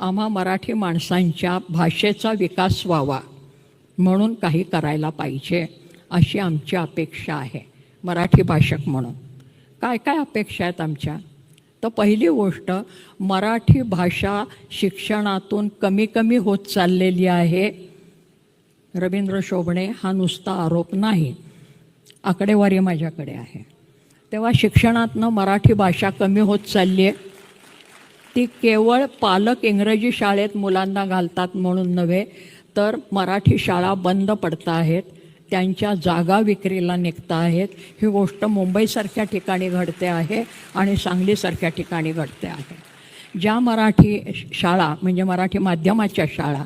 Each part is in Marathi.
आम्हा मराठी माणसांच्या भाषेचा विकास व्हावा म्हणून काही करायला पाहिजे अशी आमची अपेक्षा आहे मराठी भाषक म्हणून. काय काय अपेक्षा आहेत आमच्या? तर पहिली गोष्ट मराठी भाषा शिक्षणातून कमी कमी होत चाललेली आहे. रवींद्र शोभणे हा नुसता आरोप नाही आकडेवारी माझ्याकडे आहे. तेव्हा शिक्षणातनं मराठी भाषा कमी होत चालली आहे. ती केवळ पालक इंग्रजी शाळेत मुलांना घालतात म्हणून नव्हे तर मराठी शाळा बंद पडत आहेत त्यांच्या जागा विक्रीला निघत आहेत. ही गोष्ट मुंबईसारख्या ठिकाणी घडते आहे आणि सांगलीसारख्या ठिकाणी घडते आहे. ज्या मराठी शाळा म्हणजे मराठी माध्यमाच्या शाळा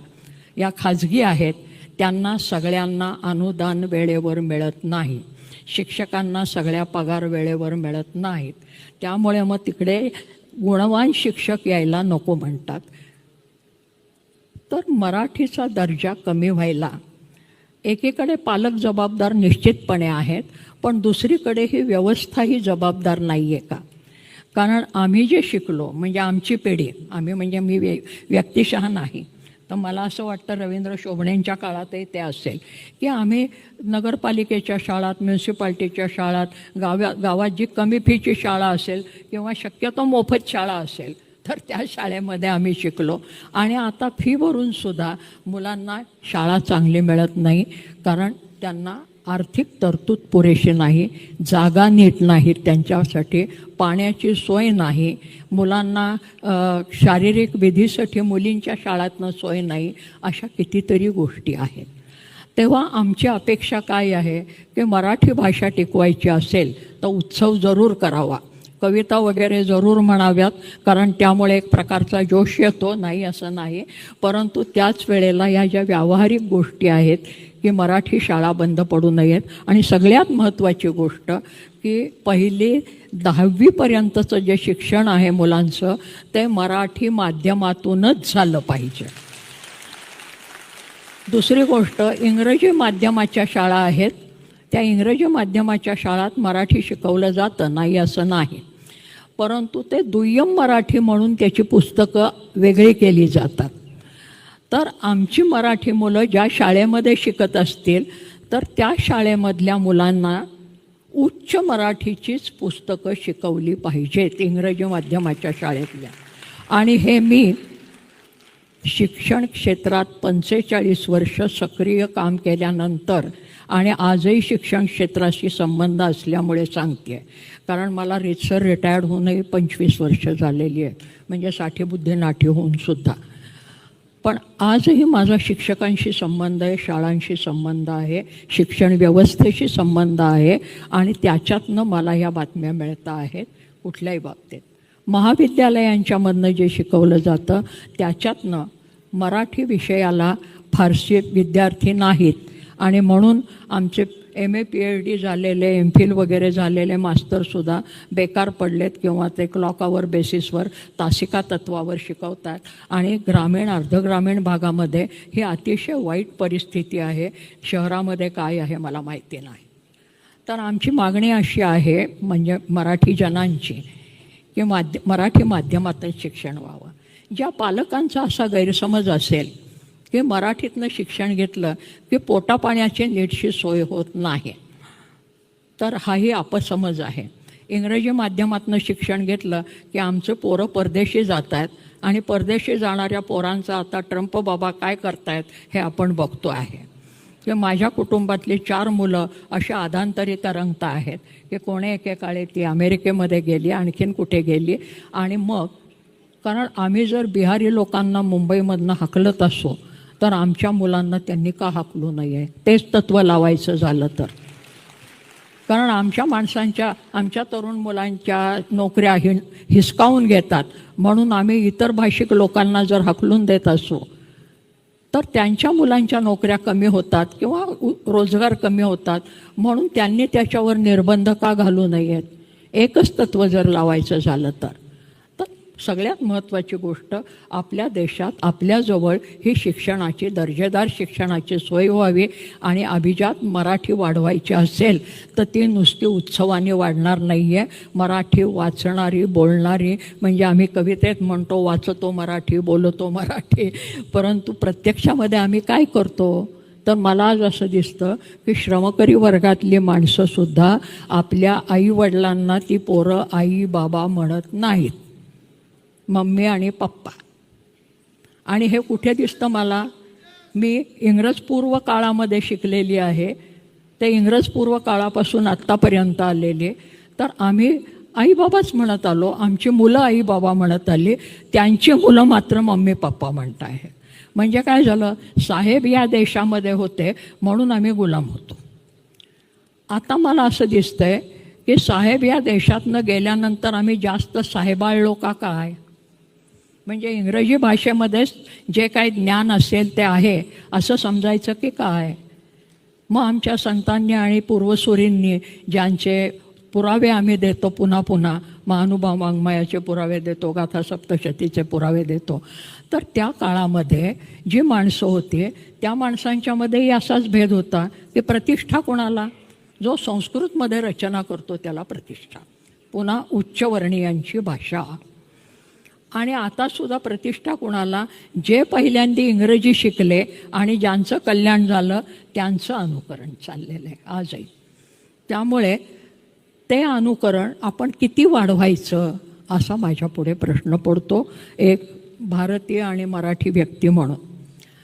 या खाजगी आहेत त्यांना सगळ्यांना अनुदान वेळेवर मिळत नाही. शिक्षकांना सगळ्या पगार वेळेवर मिळत नाहीत. त्यामुळे मग तिकडे गुणवान शिक्षक यायला नको म्हणतात. तर मराठीचा दर्जा कमी व्हायला एकीकडे पालक जबाबदार निश्चितपणे आहेत पण दुसरीकडे ही व्यवस्था ही जबाबदार नाही आहे का? कारण आम्ही जे शिकलो म्हणजे आमची पिढी आम्ही म्हणजे मी व्य व्यक्तिशः नाही तर मला असं वाटतं रवींद्र शोभणेंच्या काळातही ते असेल. की आम्ही नगरपालिकेच्या शाळात म्युन्सिपाल्टीच्या शाळात गाव्या गावात जी कमी फीची शाळा असेल किंवा शक्यतो मोफत शाळा असेल तर त्या शाळेमध्ये आम्ही शिकलो. आणि आता फी भरूनसुद्धा मुलांना शाळा चांगली मिळत नाही कारण त्यांना आर्थिक तरतूद पुरेशी नाही जागा नीट नाही त्यांच्यासाठी पाण्याची सोय नाही. मुलांना शारीरिक विधीसाठी मुलींच्या शाळातनं सोय नाही अशा कितीतरी गोष्टी आहेत. तेव्हा आमची अपेक्षा काय आहे? की मराठी भाषा टिकवायची असेल तर उत्सव जरूर करावा. कविता वगैरे जरूर म्हणाव्यात कारण त्यामुळे एक प्रकारचा जोश येतो नाही असं नाही. परंतु त्याच वेळेला या ज्या व्यावहारिक गोष्टी आहेत की मराठी शाळा बंद पडू नयेत. आणि सगळ्यात महत्त्वाची गोष्ट की पहिली दहावीपर्यंतचं जे शिक्षण आहे मुलांचं ते मराठी माध्यमातूनच झालं पाहिजे. दुसरी गोष्ट इंग्रजी माध्यमाच्या शाळा आहेत. त्या इंग्रजी माध्यमाच्या शाळात मराठी शिकवलं जातं नाही असं नाही. परंतु ते दुय्यम मराठी म्हणून त्याची पुस्तकं वेगळी केली जातात. तर आमची मराठी मुलं ज्या शाळेमध्ये शिकत असतील तर त्या शाळेमधल्या मुलांना उच्च मराठीचीच पुस्तकं शिकवली पाहिजेत इंग्रजी माध्यमाच्या शाळेतल्या. आणि हे मी शिक्षण क्षेत्रात पंचेचाळीस वर्ष सक्रिय काम केल्यानंतर आणि आजही शिक्षण क्षेत्राशी संबंध असल्यामुळे सांगते. कारण मला रितसर रिटायर्ड होऊनही पंचवीस वर्ष झालेली आहे. म्हणजे साठी बुद्धी नाठी होऊन सुद्धा. पण आजही माझा शिक्षकांशी संबंध आहे शाळांशी संबंध आहे शिक्षण व्यवस्थेशी संबंध आहे आणि त्याच्यातनं मला ह्या बातम्या मिळता आहेत कुठल्याही बाबतीत. महाविद्यालयांच्यामधनं जे शिकवलं जातं त्याच्यातनं मराठी विषयाला फारसे विद्यार्थी नाहीत. आणि म्हणून आमचे M A P H D झालेले एम फिल वगैरे झालेले मास्तरसुद्धा बेकार पडलेत किंवा ते क्लॉकावर बेसिसवर तासिका तत्वावर शिकवतात. आणि ग्रामीण अर्धग्रामीण भागामध्ये ही अतिशय वाईट परिस्थिती आहे. शहरामध्ये काय आहे मला माहिती नाही. तर आमची मागणी अशी आहे म्हणजे मराठी जनांची की माध्य मराठी माध्यमातच शिक्षण व्हावं. ज्या पालकांचा असा गैरसमज असेल की मराठीतनं शिक्षण घेतलं की पोटापाण्याची नीटशी सोय होत नाही. तर हाही अपसमज आहे. इंग्रजी माध्यमातनं शिक्षण घेतलं की आमचं पोरं परदेशी जात आहेत आणि परदेशी जाणाऱ्या पोरांचं आता ट्रम्प बाबा काय करतायत हे आपण बघतो आहे. की माझ्या कुटुंबातली चार मुलं अशा आधांतरी तरंगता आहेत की कोणी एकेकाळी ती अमेरिकेमध्ये गेली आणखीन कुठे गेली आणि मग कारण आम्ही जर बिहारी लोकांना मुंबईमधनं हाकलत असो तर आमच्या मुलांना त्यांनी का हाकलू नये? तेच तत्त्व लावायचं झालं तर. कारण आमच्या माणसांच्या आमच्या तरुण मुलांच्या नोकऱ्या हि हिसकावून घेतात. म्हणून आम्ही इतर भाषिक लोकांना जर हकलून देत असू तर त्यांच्या मुलांच्या नोकऱ्या कमी होतात किंवा रोजगार कमी होतात. म्हणून त्यांनी त्याच्यावर निर्बंध का घालू नयेत? एकच तत्त्व जर लावायचं झालं तर. सगळ्यात महत्त्वाची गोष्ट आपल्या देशात आपल्याजवळ ही शिक्षणाची दर्जेदार शिक्षणाची सोय व्हावी आणि अभिजात मराठी वाढवायची असेल तर ती नुसती उत्सवाने वाढणार नाही आहे मराठी वाचणारी बोलणारी म्हणजे आम्ही कवितेत म्हणतो वाचतो मराठी बोलतो मराठी परंतु प्रत्यक्षामध्ये आम्ही काय करतो? तर मला आज असं दिसतं की श्रमकरी वर्गातली माणसंसुद्धा आपल्या आईवडिलांना ती पोरं आई बाबा म्हणत नाहीत. मम्मी आणि पप्पा. आणि हे कुठे दिसतं मला? मी इंग्रजपूर्व काळामध्ये शिकलेली आहे. ते इंग्रजपूर्व काळापासून आत्तापर्यंत आलेले. तर आम्ही आईबाबाच म्हणत आलो. आमची मुलं आईबाबा म्हणत आली. त्यांची मुलं मात्र मम्मी पप्पा म्हणत आहे म्हणजे काय झालं? साहेब या देशामध्ये होते म्हणून आम्ही गुलाम होतो. आता मला असं दिसतंय की साहेब या देशातनं गेल्यानंतर आम्ही जास्त साहेबाळलो का काय? म्हणजे इंग्रजी भाषेमध्येच जे काही ज्ञान असेल ते आहे असं समजायचं की काय? मग आमच्या संतांनी आणि पूर्वसुरींनी ज्यांचे पुरावे आम्ही देतो पुन्हा पुन्हा महानुभाव वाङ्मयाचे पुरावे देतो गाथा सप्तशतीचे पुरावे देतो तर त्या काळामध्ये जी माणसं होती त्या माणसांच्यामध्येही असाच भेद होता की प्रतिष्ठा कोणाला? जो संस्कृतमध्ये रचना करतो त्याला प्रतिष्ठा. पुन्हा उच्चवर्णीयांची भाषा. आणि आतासुद्धा प्रतिष्ठा कुणाला? जे पहिल्यांदा इंग्रजी शिकले आणि ज्यांचं कल्याण झालं त्यांचं अनुकरण चाललेलं आहे आजही. त्यामुळे ते अनुकरण आपण किती वाढवायचं असा माझ्यापुढे प्रश्न पडतो. एक भारतीय आणि मराठी व्यक्ती म्हणून.